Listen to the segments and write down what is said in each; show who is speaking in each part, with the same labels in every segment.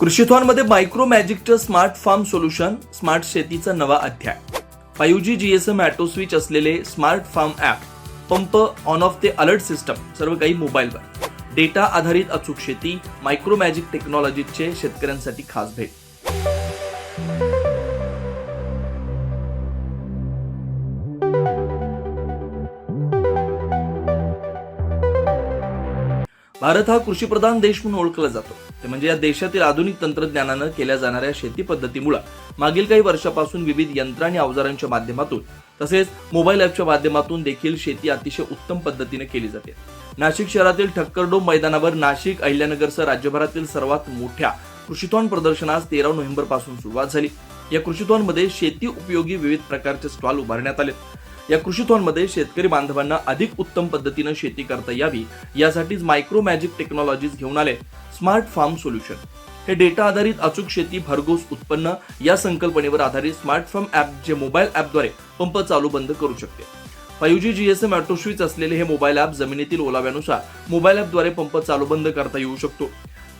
Speaker 1: कृषीथॉनमध्ये micro मॅजिकचं smart farm solution smart शेतीचा नवा अध्याय. Five G G S M auto switch असलेले smart farm app pump on off ते अलर्ट सिस्टम सर्व काही मोबाईलवर. डेटा आधारित अचूक शेती मायक्रो मॅजिक टेक्नॉलॉजीचे शेतकऱ्यांसाठी खास भेट. भारत हा कृषीप्रधान देश म्हणून ओळखला जातो. ते म्हणजे या देशातील आधुनिक तंत्रज्ञानानं केल्या जाणाऱ्या शेती पद्धतीमुळे मागील काही वर्षापासून विविध यंत्र आणि अवजारांच्या माध्यमातून तसेच मोबाईल ॲपच्या माध्यमातून देखील शेती अतिशय उत्तम पद्धतीने केली जाते. नाशिक शहरातील ठक्करडोम मैदानावर नाशिक अहिल्यानगरसह राज्यभरातील सर्वात मोठ्या कृषीथॉन प्रदर्शनास तेरा नोव्हेंबरपासून सुरुवात झाली. या कृषीथॉनमध्ये शेती उपयोगी विविध प्रकारचे स्टॉल उभारण्यात आले या कृषीथॉनमध्ये शेतकरी बांधवांना अधिक उत्तम पद्धतीनं शेती करता यावी यासाठीच मायक्रो मॅजिक टेक्नॉलॉजीज घेऊन आले स्मार्ट फार्म सोल्युशन हे डेटा आधारित अचूक शेती भरघोस उत्पन्न या संकल्पनेवर आधारित स्मार्ट फार्म ॲप जे मोबाईल ॲपद्वारे पंप चालू बंद करू शकते. Five G G S M auto switch असलेले हे मोबाईल ॲप जमिनीतील ओलाव्यानुसार मोबाईल ॲपद्वारे पंप चालू बंद करता येऊ शकतो.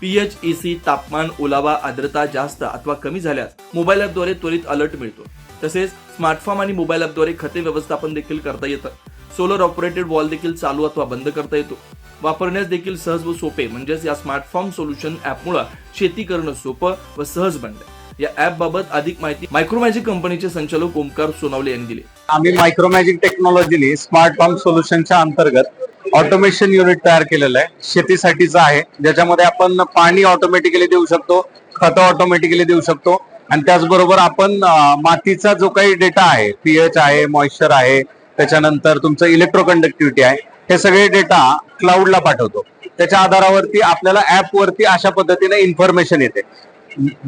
Speaker 1: पीएच सी तापमान ओलावा आर्द्रता जास्त अथवा कमी झाल्यास मोबाईल ॲपद्वारे त्वरित अलर्ट मिळतो. तसेच स्मार्टफॉर्म आणि मोबाईल ॲपद्वारे खते व्यवस्थापन देखील करता येतं. सोलर ऑपरेटेड वॉल देखील चालू अथवा बंद करता येतो. वापरण्यास देखील सहज व सोपे म्हणजेच या स्मार्टफॉर्म सोल्युशन ॲपमुळे शेती करणं सोपं व सहज बनलं. या ॲप बाबत अधिक माहिती मायक्रोमॅजिक कंपनीचे संचालक ओमकार सोनावले यांनी दिली.
Speaker 2: आम्ही मायक्रोमॅजिक टेक्नॉलॉजीने स्मार्ट फार्म सोल्युशनच्या अंतर्गत ऑटोमेशन युनिट तयार केलेलं आहे. शेतीसाठीचं आहे. ज्याच्यामध्ये आपण पाणी ऑटोमॅटिकली देऊ शकतो खतं ऑटोमॅटिकली देऊ शकतो. आणि त्याचबरोबर आपण मातीचा जो काही डेटा आहे पीएच आहे मॉइश्चर आहे त्याच्यानंतर तुमचं इलेक्ट्रोकंडक्टिव्हिटी आहे हे सगळे डेटा क्लाउडला पाठवतो. त्याच्या आधारावरती आपल्याला ऍप वरती अशा पद्धतीने इन्फॉर्मेशन येते.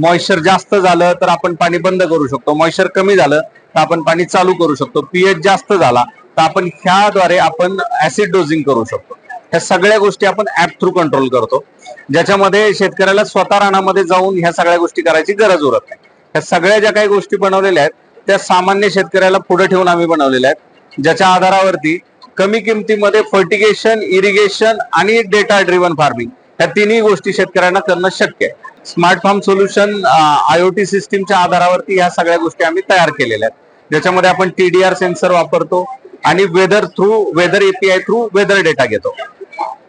Speaker 2: मॉइश्चर जास्त झालं तर आपण पाणी बंद करू शकतो. मॉइश्चर कमी झालं तर आपण पाणी चालू करू शकतो. पीएच जास्त झाला तर आपण ह्याद्वारे आपण ऍसिड डोजिंग करू शकतो. ह्या सगळ्या गोष्टी आपण ऍप थ्रू कंट्रोल करतो. ज्याच्यामध्ये शेतकऱ्याला स्वतः रानामध्ये जाऊन ह्या सगळ्या गोष्टी करायची गरज उरत नाही. ह्या सगळ्या ज्या काही गोष्टी बनवलेल्या आहेत त्या सामान्य शेतकऱ्याला पुढे ठेवून आम्ही बनवलेल्या आहेत. ज्याच्या आधारावरती कमी किमतीमध्ये फर्टिगेशन इरिगेशन आणि डेटा ड्रिव्हन फार्मिंग या तिन्ही गोष्टी शेतकऱ्यांना करणं शक्य आहे. स्मार्ट फार्म सोल्युशन आयओटी सिस्टीमच्या आधारावरती ह्या सगळ्या गोष्टी आम्ही तयार केलेल्या आहेत. ज्याच्यामध्ये आपण टीडीआर सेन्सर वापरतो आणि weather through weather API through weather data घेतो.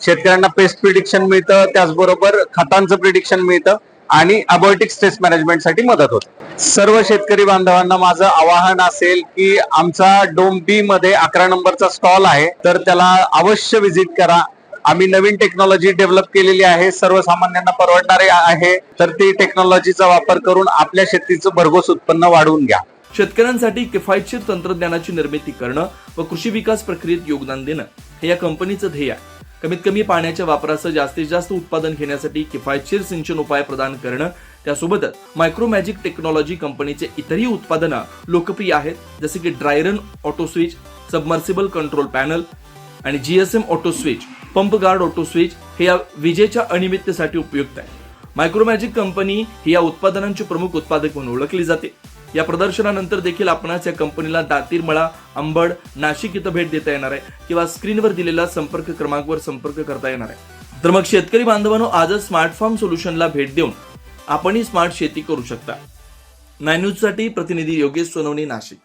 Speaker 2: शेतकऱ्यांना पेस्ट प्रिडिक्शन मिळतं त्याचबरोबर खतांचं प्रिडिक्शन मिळतं. आणि अबॉटिक स्ट्रेस मॅनेजमेंटसाठी मदत होते. सर्व शेतकरी बांधवांना माझं आवाहन असेल की आमचा डोंबी मध्ये अकरा नंबरचा स्टॉल आहे तर त्याला अवश्य व्हिजिट करा. आम्ही नवीन टेक्नॉलॉजी डेव्हलप केलेली आहे सर्वसामान्यांना परवडणारे आहे तर ती टेक्नॉलॉजीचा वापर करून आपल्या शेतीचं भरघोस उत्पन्न वाढवून घ्या.
Speaker 1: शेतकऱ्यांसाठी किफायतशीर तंत्रज्ञानाची निर्मिती करणं व कृषी विकास प्रक्रियेत योगदान देणं हे या कंपनीचं ध्येय आहे. कमीत कमी पाण्याच्या वापराचं जास्तीत जास्त उत्पादन घेण्यासाठी किफायतशीर सिंचन उपाय प्रदान करणं त्यासोबतच मायक्रोमॅजिक टेक्नॉलॉजी कंपनीचे इतरही उत्पादनं लोकप्रिय आहेत जसे की dry run auto switch submersible control panel आणि GSM auto switch pump guard auto switch हे या विजेच्या अनियमिततेसाठी उपयुक्त आहे मायक्रोमॅजिक कंपनी ही या उत्पादनांची प्रमुख उत्पादक म्हणून ओळखली जाते. या प्रदर्शनानंतर देखील आपणास या कंपनीला दातीरमळा अंबड नाशिक इथं भेट देता येणार आहे किंवा स्क्रीनवर दिलेला संपर्क क्रमांकावर संपर्क करता येणार आहे. तर मग शेतकरी बांधवांनो आजच स्मार्ट फार्म सोल्युशनला भेट देऊन आपणही स्मार्ट शेती करू शकता. नाय न्यूजसाठी प्रतिनिधी योगेश सोनवणी नाशिक.